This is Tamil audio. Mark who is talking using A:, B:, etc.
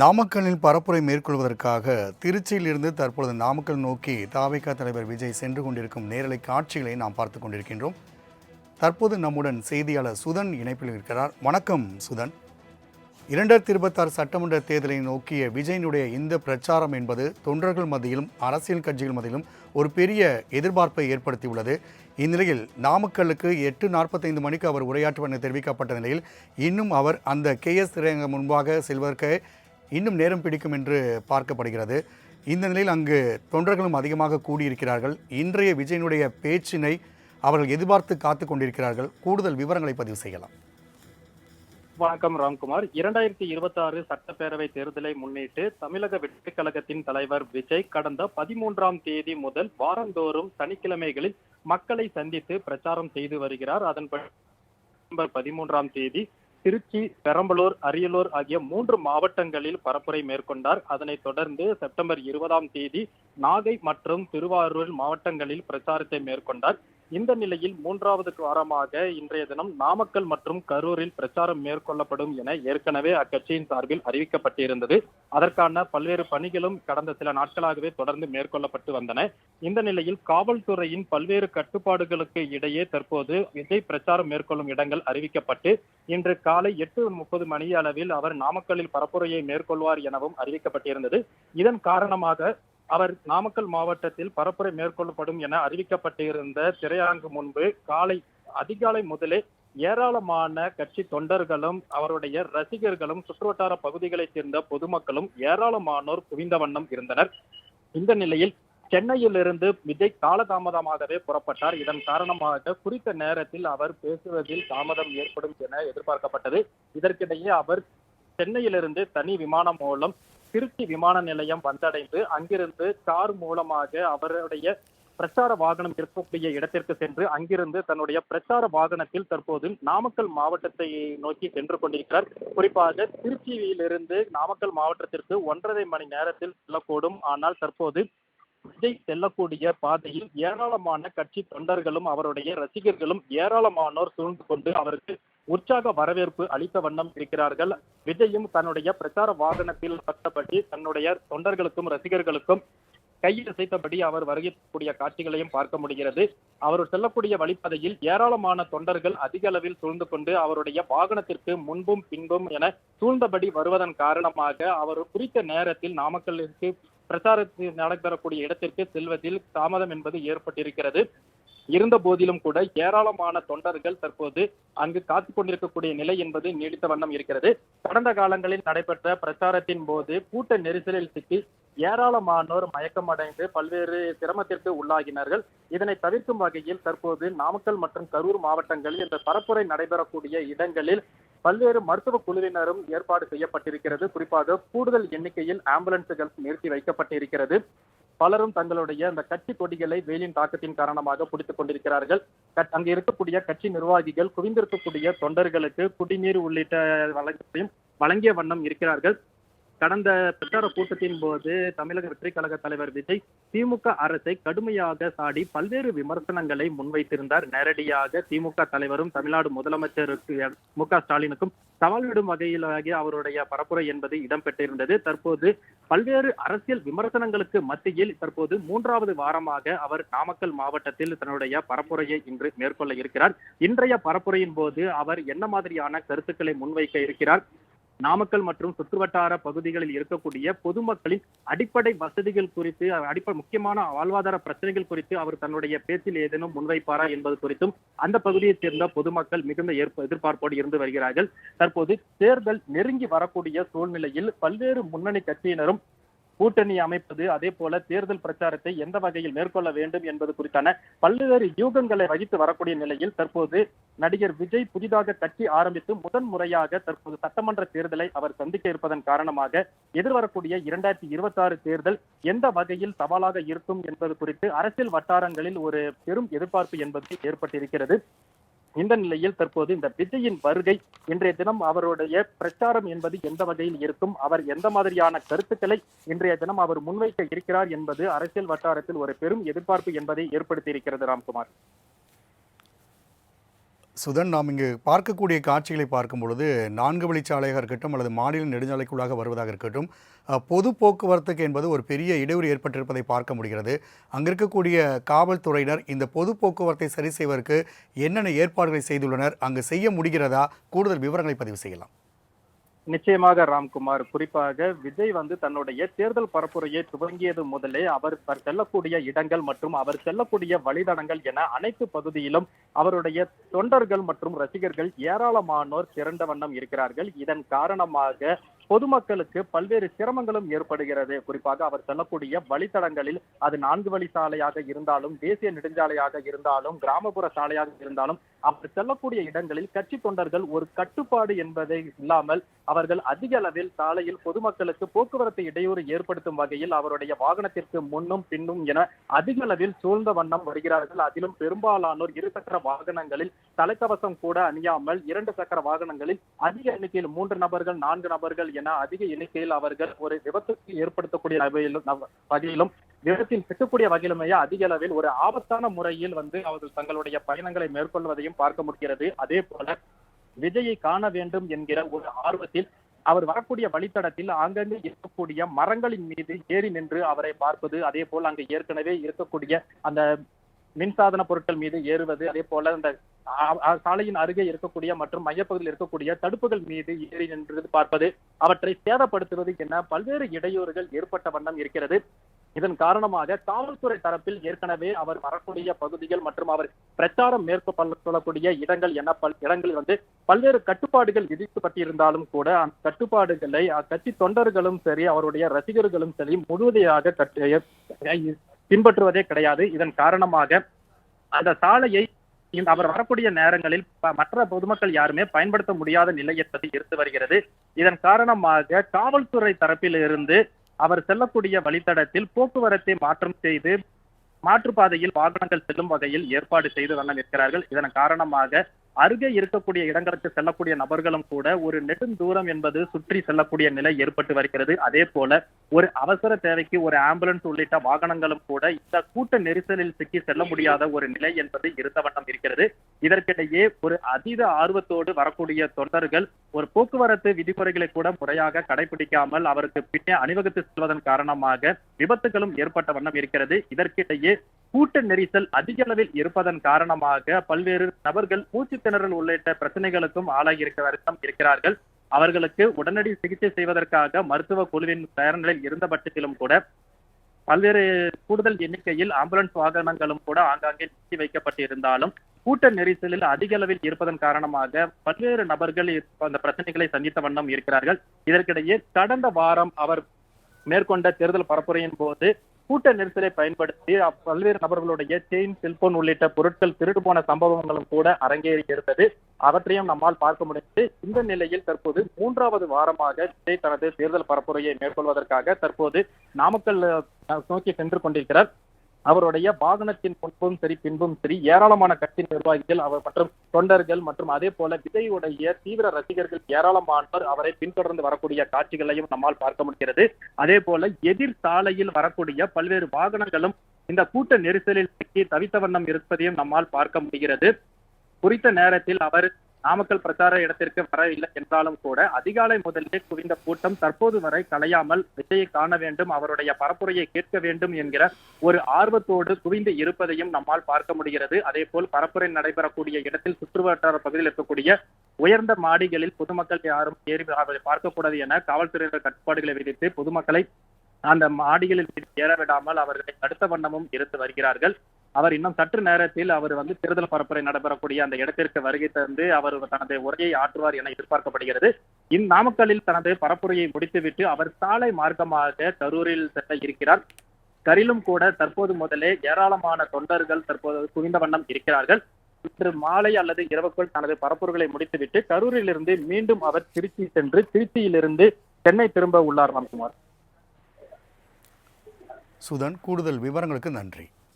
A: நாமக்கல்லில் பரப்புரை மேற்கொள்வதற்காக திருச்சியிலிருந்து தற்பொழுது நாமக்கல் நோக்கி தாவிக தலைவர் விஜய் சென்று கொண்டிருக்கும் நேரலை காட்சிகளை நாம் பார்த்து கொண்டிருக்கின்றோம். தற்போது நம்முடன் செய்தியாளர் சுதன் இணைப்பில் இருக்கிறார். வணக்கம் சுதன். இரண்டாயிரத்தி இருபத்தாறு சட்டமன்ற தேர்தலை நோக்கிய விஜயனுடைய இந்த பிரச்சாரம் என்பது தொண்டர்கள் மத்தியிலும் அரசியல் கட்சிகள் மத்தியிலும் ஒரு பெரிய எதிர்பார்ப்பை ஏற்படுத்தியுள்ளது. இந்நிலையில் நாமக்கல்லுக்கு எட்டு நாற்பத்தைந்து மணிக்கு அவர் உரையாற்றுவார் என தெரிவிக்கப்பட்ட நிலையில் இன்னும் அவர் அந்த கே எஸ் திரையரங்கம் முன்பாக செல்வதற்கு இன்னும் நேரம் பிடிக்கும் என்று பார்க்கப்படுகிறது. இந்த நிலையில் அங்கு தொண்டர்களும் அதிகமாக கூடியிருக்கிறார்கள். இன்றைய விஜயனுடைய பேச்சினை அவர்கள் எதிர்பார்த்து காத்து கொண்டிருக்கிறார்கள். கூடுதல் விவரங்களை பதிவு செய்யலாம்.
B: வணக்கம் ராம்குமார். இரண்டாயிரத்தி இருபத்தி ஆறு சட்டப்பேரவை தேர்தலை முன்னிட்டு தமிழக வெற்றிக் கழகத்தின் தலைவர் விஜய் கடந்த பதிமூன்றாம் தேதி முதல் வாரந்தோறும் சனிக்கிழமைகளில் மக்களை சந்தித்து பிரச்சாரம் செய்து வருகிறார். அதன்படி பதிமூன்றாம் தேதி திருச்சி பெரம்பலூர் அரியலூர் ஆகிய மூன்று மாவட்டங்களில் பரப்புரை மேற்கொண்டார். அதனைத் தொடர்ந்து செப்டம்பர் இருபதாம் தேதி நாகை மற்றும் திருவாரூர் மாவட்டங்களில் பிரச்சாரத்தை மேற்கொண்டார். இந்த நிலையில் மூன்றாவது வாரமாக இன்றைய தினம் நாமக்கல் மற்றும் கரூரில் பிரச்சாரம் மேற்கொள்ளப்படும் என ஏற்கனவே அக்கட்சியின் சார்பில் அறிவிக்கப்பட்டிருந்தது. அதற்கான பல்வேறு பணிகளும் கடந்த சில நாட்களாகவே தொடர்ந்து மேற்கொள்ளப்பட்டு வந்தன. இந்த நிலையில் காவல்துறையின் பல்வேறு கட்டுப்பாடுகளுக்கு இடையே தற்போது விஜய் பிரச்சாரம் மேற்கொள்ளும் இடங்கள் அறிவிக்கப்பட்டு இன்று காலை எட்டு முப்பது மணி அளவில் அவர் நாமக்கல்லில் பரப்புரையை மேற்கொள்வார் எனவும் அறிவிக்கப்பட்டிருந்தது. இதன் காரணமாக அவர் நாமக்கல் மாவட்டத்தில் பரப்புரை மேற்கொள்ளப்படும் என அறிவிக்கப்பட்டிருந்த திரையரங்கு முன்பு காலை அதிகாலை முதலே ஏராளமான கட்சி தொண்டர்களும் அவருடைய ரசிகர்களும் சுற்றுவட்டார பகுதிகளைச் சேர்ந்த பொதுமக்களும் ஏராளமானோர் குவிந்த வண்ணம் இருந்தனர். இந்த நிலையில் சென்னையிலிருந்து விஜய் காலதாமதமாகவே புறப்பட்டார். இதன் காரணமாக குறித்த நேரத்தில் அவர் பேசுவதில் தாமதம் ஏற்படும் என எதிர்பார்க்கப்பட்டது. இதற்கிடையே அவர் சென்னையிலிருந்து தனி விமானம் மூலம் திருச்சி விமான நிலையம் வந்தடைந்து அங்கிருந்து கார் மூலமாக அவருடைய பிரச்சார வாகனம் இருக்கக்கூடிய இடத்திற்கு சென்று அங்கிருந்து தன்னுடைய பிரச்சார வாகனத்தில் தற்போது நாமக்கல் மாவட்டத்தை நோக்கி சென்று கொண்டிருக்கிறார். குறிப்பாக திருச்சியிலிருந்து நாமக்கல் மாவட்டத்திற்கு ஒன்றரை மணி நேரத்தில் செல்லக்கூடும். ஆனால் தற்போது விஜய் செல்லக்கூடிய பாதையில் ஏராளமான கட்சி தொண்டர்களும் அவருடைய ரசிகர்களும் ஏராளமானோர் சூழ்ந்து கொண்டு அவருக்கு உற்சாக வரவேற்பு அளித்த வண்ணம் இருக்கிறார்கள். விஜயும் தன்னுடைய பிரச்சார வாகனத்தில் பட்டபடி தன்னுடைய தொண்டர்களுக்கும் ரசிகர்களுக்கும் கையில் அசைத்தபடி அவர் வருகக்கூடிய காட்சிகளையும் பார்க்க முடிகிறது. அவர் செல்லக்கூடிய வழிப்பதையில் ஏராளமான தொண்டர்கள் அதிக அளவில் சூழ்ந்து கொண்டு அவருடைய வாகனத்திற்கு முன்பும் பின்பும் என சூழ்ந்தபடி வருவதன் காரணமாக அவர் குறித்த நேரத்தில் நாமக்கல்லிற்கு பிரச்சாரத்தில் நடைபெறக்கூடிய இடத்திற்கு செல்வதில் தாமதம் என்பது ஏற்பட்டிருக்கிறது. இருந்த போதிலும் கூட ஏராளமான தொண்டர்கள் தற்போது அங்கு காத்து கொண்டிருக்கக்கூடிய நிலை என்பது நீடித்த வண்ணம் இருக்கிறது. கடந்த காலங்களில் நடைபெற்ற பிரச்சாரத்தின் போது கூட்ட நெரிசலில் சிக்கி ஏராளமானோர் மயக்கமடைந்து பல்வேறு சிரமத்திற்கு உள்ளாகினார்கள். இதனை தவிர்க்கும் வகையில் தற்போது நாமக்கல் மற்றும் கரூர் மாவட்டங்களில் இந்த பரப்புரை நடைபெறக்கூடிய இடங்களில் பல்வேறு மருத்துவ குழுவினரும் ஏற்பாடு செய்யப்பட்டிருக்கிறது. குறிப்பாக கூடுதல் எண்ணிக்கையில் ஆம்புலன்ஸுகள் நிறுத்தி வைக்கப்பட்டிருக்கிறது. பலரும் தங்களுடைய அந்த கட்சி கொடிகளை வெயிலின் தாக்கத்தின் காரணமாக பிடித்துக் கொண்டிருக்கிறார்கள். கட்- அங்கு இருக்கக்கூடிய கட்சி நிர்வாகிகள் குவிந்திருக்கக்கூடிய தொண்டர்களுக்கு குடிநீர் உள்ளிட்ட வழங்கத்தையும் வழங்கிய வண்ணம் இருக்கிறார்கள். கடந்த பிரச்சார கூட்டத்தின் போது தமிழக வெற்றி கழக தலைவர் விஜய் திமுக அரசை கடுமையாக சாடி பல்வேறு விமர்சனங்களை முன்வைத்திருந்தார். நேரடியாக திமுக தலைவரும் தமிழ்நாடு முதலமைச்சருக்கு மு க ஸ்டாலினுக்கும் சவால் விடும் வகையிலாக அவருடைய பரப்புரை என்பது இடம்பெற்றிருந்தது. தற்போது பல்வேறு அரசியல் விமர்சனங்களுக்கு மத்தியில் தற்போது மூன்றாவது வாரமாக அவர் நாமக்கல் மாவட்டத்தில் தன்னுடைய பரப்புரையை இன்று மேற்கொள்ள இருக்கிறார். இன்றைய பரப்புரையின் போது அவர் என்ன மாதிரியான கருத்துக்களை முன்வைக்க இருக்கிறார்? நாமக்கல் மற்றும் சுற்றுவட்டார பகுதிகளில் இருக்கக்கூடிய பொதுமக்களின் அடிப்படை வசதிகள் குறித்து அடிப்படை முக்கியமான வாழ்வாதார பிரச்சனைகள் குறித்து அவர் தன்னுடைய பேச்சில் ஏதேனும் முன்வைப்பாரா என்பது குறித்தும் அந்த பகுதியைச் சேர்ந்த பொதுமக்கள் மிகுந்த ஏற்ப- எதிர்பார்ப்போடு இருந்து வருகிறார்கள். தற்போது தேர்தல் நெருங்கி வரக்கூடிய சூழ்நிலையில் பல்வேறு முன்னணி கட்சியினரும் கூட்டணி அமைப்பது அதே போல தேர்தல் பிரச்சாரத்தை எந்த வகையில் மேற்கொள்ள வேண்டும் என்பது குறித்தான பல்வேறு யூகங்களை வகித்து வரக்கூடிய நிலையில் தற்போது நடிகர் விஜய் புதிதாக கட்சி ஆரம்பித்து முதன் முறையாக தற்போது சட்டமன்ற தேர்தலை அவர் சந்திக்க இருப்பதன் காரணமாக எதிர்வரக்கூடிய இரண்டாயிரத்தி இருபத்தி ஆறு தேர்தல் எந்த வகையில் சவாலாக இருக்கும் என்பது குறித்து அரசியல் வட்டாரங்களில் ஒரு பெரும் எதிர்பார்ப்பு என்பது ஏற்பட்டிருக்கிறது. இந்த நிலையில் தற்போது இந்த விஜயின் வருகை இன்றைய தினம் அவருடைய பிரச்சாரம் என்பது எந்த வகையில் இருக்கும்? அவர் எந்த மாதிரியான கருத்துக்களை இன்றைய தினம் அவர் முன்வைக்க இருக்கிறார் என்பது அரசியல் வட்டாரத்தில் ஒரு பெரும் எதிர்பார்ப்பு என்பதை ஏற்படுத்தி இருக்கிறது ராம்குமார்.
A: சுதன் நாம் இங்கு பார்க்கக்கூடிய காட்சிகளை பார்க்கும் பொழுது நான்கு வழிச்சாலையாக இருக்கட்டும் அல்லது மாநில நெடுஞ்சாலைக்குள்ளாக வருவதாக இருக்கட்டும் பொது போக்குவரத்துக்கு என்பது ஒரு பெரிய இடையூறு ஏற்பட்டிருப்பதை பார்க்க முடிகிறது. அங்கே இருக்கக்கூடிய காவல்துறையினர் இந்த பொது போக்குவரத்தை சரி செய்வதற்கு என்னென்ன ஏற்பாடுகளை செய்துள்ளனர் அங்கு செய்ய முடிகிறதா கூடுதல் விவரங்களை பதிவு செய்யலாம்.
B: நிச்சயமாக ராம்குமார். குறிப்பாக விஜய் வந்து தன்னுடைய தேர்தல் பரப்புரையை துவங்கியது முதலே அவர் தர் செல்லக்கூடிய இடங்கள் மற்றும் அவர் செல்லக்கூடிய வழித்தடங்கள் என அனைத்து பகுதியிலும் அவருடைய தொண்டர்கள் மற்றும் ரசிகர்கள் ஏராளமானோர் திரண்ட வண்ணம் இருக்கிறார்கள். இதன் காரணமாக பொதுமக்களுக்கு பல்வேறு சிரமங்களும் ஏற்படுகிறது. குறிப்பாக அவர் செல்லக்கூடிய வழித்தடங்களில் அது நான்கு வழி சாலையாக இருந்தாலும் தேசிய நெடுஞ்சாலையாக இருந்தாலும் கிராமப்புற சாலையாக இருந்தாலும் அவர் செல்லக்கூடிய இடங்களில் கட்சி தொண்டர்கள் ஒரு கட்டுப்பாடு என்பதை இல்லாமல் அவர்கள் அதிக அளவில் சாலையில் பொதுமக்களுக்கு போக்குவரத்து இடையூறு ஏற்படுத்தும் வகையில் அவருடைய வாகனத்திற்கு முன்னும் பின்னும் என அதிக அளவில் சூழ்ந்த வண்ணம் வருகிறார்கள். அதிலும் பெரும்பாலானோர் இருசக்கர வாகனங்களில் தலைக்கவசம் கூட அணியாமல் இரண்டு சக்கர வாகனங்களில் அதிக எண்ணிக்கையில் மூன்று நபர்கள் நான்கு நபர்கள் என அதிக எண்ணிக்கையில் அவர்கள் ஒரு விபத்துக்கு ஏற்படுத்தக்கூடிய வகையிலும் விபத்தில் சிக்கக்கூடிய வகையிலுமே அதிக அளவில் ஒரு ஆபத்தான முறையில் வந்து அவர்கள் தங்களுடைய பயணங்களை மேற்கொள்வதையும் பார்க்க முடிகிறது. அதே போல விஜயை காண வேண்டும் என்கிற ஒரு ஆர்வத்தில் அவர் வரக்கூடிய வழித்தடத்தில் ஆங்கங்கே இருக்கக்கூடிய மரங்களின் மீது ஏறி நின்று அவரை பார்ப்பது அதே போல் அங்கு ஏற்கனவே இருக்கக்கூடிய அந்த மின்சாதன பொருட்கள் மீது ஏறுவது அதே போல அந்த சாலையின் அருகே இருக்கக்கூடிய மற்றும் மையப்பகுதியில் இருக்கக்கூடிய தடுப்புகள் மீது ஏறி நின்று பார்ப்பது அவற்றை சேதப்படுத்துவது என பல்வேறு இடையூறுகள் ஏற்பட்ட வண்ணம் இருக்கிறது. இதன் காரணமாக காவல்துறை தரப்பில் ஏற்கனவே அவர் வரக்கூடிய பகுதிகள் மற்றும் அவர் பிரச்சாரம் மேற்கொள்ளக்கூடிய இடங்கள் என பல் இடங்களில் வந்து பல்வேறு கட்டுப்பாடுகள் விதிக்கப்பட்டிருந்தாலும் கூட அந்த கட்டுப்பாடுகளை அக்கட்சி தொண்டர்களும் சரி அவருடைய ரசிகர்களும் சரி முழுவதையாக பின்பற்றுவதே கிடையாது. இதன் காரணமாக அந்த சாலையை அவர் வரக்கூடிய நேரங்களில் மற்ற பொதுமக்கள் யாருமே பயன்படுத்த முடியாத நிலை என்பது இருந்து வருகிறது. இதன் காரணமாக காவல்துறை தரப்பில் இருந்து அவர் செல்லக்கூடிய வழித்தடத்தில் போக்குவரத்தை மாற்றம் செய்து மாற்றுப்பாதையில் வாகனங்கள் செல்லும் வகையில் ஏற்பாடு செய்து வண்ணம் இருக்கிறார்கள் இதன் காரணமாக அருகே இருக்கக்கூடிய இடங்களுக்கு செல்லக்கூடிய நபர்களும் கூட ஒரு நெடுந்தூரம் என்பது சுற்றி செல்லக்கூடிய நிலை ஏற்பட்டு வருகிறது. அதே போல ஒரு அவசர தேவைக்கு ஒரு ஆம்புலன்ஸ் உள்ளிட்ட வாகனங்களும் கூட இந்த கூட்ட நெரிசலில் சிக்கி செல்ல முடியாத ஒரு நிலை என்பது இருந்த வண்ணம் இருக்கிறது. இதற்கிடையே ஒரு அதீத ஆர்வத்தோடு வரக்கூடிய தொண்டர்கள் ஒரு போக்குவரத்து விதிமுறைகளை கூட முறையாக கடைபிடிக்காமல் அவருக்கு பின்னே அணிவகுத்து செல்வதன் காரணமாக விபத்துகளும் ஏற்பட்ட வண்ணம் இருக்கிறது. இதற்கிடையே கூட்ட நெரிசல் அதிக அளவில் இருப்பதன் காரணமாக பல்வேறு நபர்கள் மூச்சு திணறல் உள்ளிட்ட பிரச்சனைகளுக்கும் ஆளாகி இருக்கிற இருக்கிறார்கள். அவர்களுக்கு உடனடி சிகிச்சை செய்வதற்காக மருத்துவ குழுவின் தயார் நிலையில் இருந்த பட்சத்திலும் கூட பல்வேறு கூடுதல் எண்ணிக்கையில் ஆம்புலன்ஸ் வாகனங்களும் கூட ஆங்காங்கே நிறுத்தி வைக்கப்பட்டிருந்தாலும் கூட்ட நெரிசலில் அதிக அளவில் இருப்பதன் காரணமாக பல்வேறு நபர்கள் அந்த பிரச்சனைகளை சந்தித்த வண்ணம் இருக்கிறார்கள். இதற்கிடையே கடந்த வாரம் அவர் மேற்கொண்ட தேர்தல் பரப்புரையின் போது கூட்ட நெரிசலை பயன்படுத்தி பல்வேறு நபர்களுடைய செயின் செல்போன் உள்ளிட்ட பொருட்கள் திருடு போன சம்பவங்களும் கூட அரங்கேறி இருந்தது. அவற்றையும் நம்மால் பார்க்க முடிந்தது இந்த நிலையில் தற்போது மூன்றாவது வாரமாக விஜய் தனது தேர்தல் பரப்புரையை மேற்கொள்வதற்காக தற்போது நாமக்கல் நோக்கி சென்று கொண்டிருக்கிறார். அவருடைய வாகனத்தின் முன்பும் சரி பின்பும் சரி ஏராளமான கட்சி நிர்வாகிகள் அவர் மற்றும் தொண்டர்கள் மற்றும் அதே போல விஜயுடைய தீவிர ரசிகர்கள் ஏராளமானவர் அவரை பின்தொடர்ந்து வரக்கூடிய காட்சிகளையும் நம்மால் பார்க்க முடிகிறது. அதே போல எதிர் சாலையில் வரக்கூடிய பல்வேறு வாகனங்களும் இந்த கூட்ட நெரிசலில் சிக்கி தவித்த வண்ணம் இருப்பதையும் நம்மால் பார்க்க முடிகிறது. குறித்த நேரத்தில் அவர் நாமக்கல் பிரச்சார இடத்திற்கு வரவில்லை என்றாலும் கூட அதிகாலை முதலே குவிந்த கூட்டம் தற்போது வரை கலையாமல் விஜயை காண வேண்டும் அவருடைய பரப்புரையை கேட்க வேண்டும் என்கிற ஒரு ஆர்வத்தோடு குவிந்து இருப்பதையும் நம்மால் பார்க்க முடிகிறது. அதே போல் பரப்புரை நடைபெறக்கூடிய இடத்தில் சுற்றுவட்டார பகுதியில் இருக்கக்கூடிய உயர்ந்த மாடிகளில் பொதுமக்கள் யாரும் ஏறி அவரை பார்க்கக்கூடாது என காவல்துறையினர் கட்டுப்பாடுகளை விதித்து பொதுமக்களை அந்த மாடிகளில் ஏற விடாமல் அவர்களை தடுத்த வண்ணமும் இருந்து வருகிறார்கள். அவர் இன்னும் சற்று நேரத்தில் அவர் வந்து தேர்தல் பரப்புரை நடைபெறக்கூடிய அந்த இடத்திற்கு வருகை தந்து அவர் தனது உரையை ஆற்றுவார் என எதிர்பார்க்கப்படுகிறது. இந் நாமக்கல்லில் தனது பரப்புரையை முடித்துவிட்டு அவர் சாலை மார்க்கமாக கரூரில் செல்ல இருக்கிறார். கரிலும் கூட தற்போது முதலே ஏராளமான தொண்டர்கள் தற்போது குவிந்த வண்ணம் இருக்கிறார்கள். இன்று மாலை அல்லது இரவுக்குள் தனது பரப்புரைகளை முடித்துவிட்டு கரூரிலிருந்து மீண்டும் அவர் திருச்சி சென்று திருச்சியிலிருந்து சென்னை திரும்ப உள்ளார் ராம்குமார்
A: சுதன் கூடுதல் விவரங்களுக்கு நன்றி.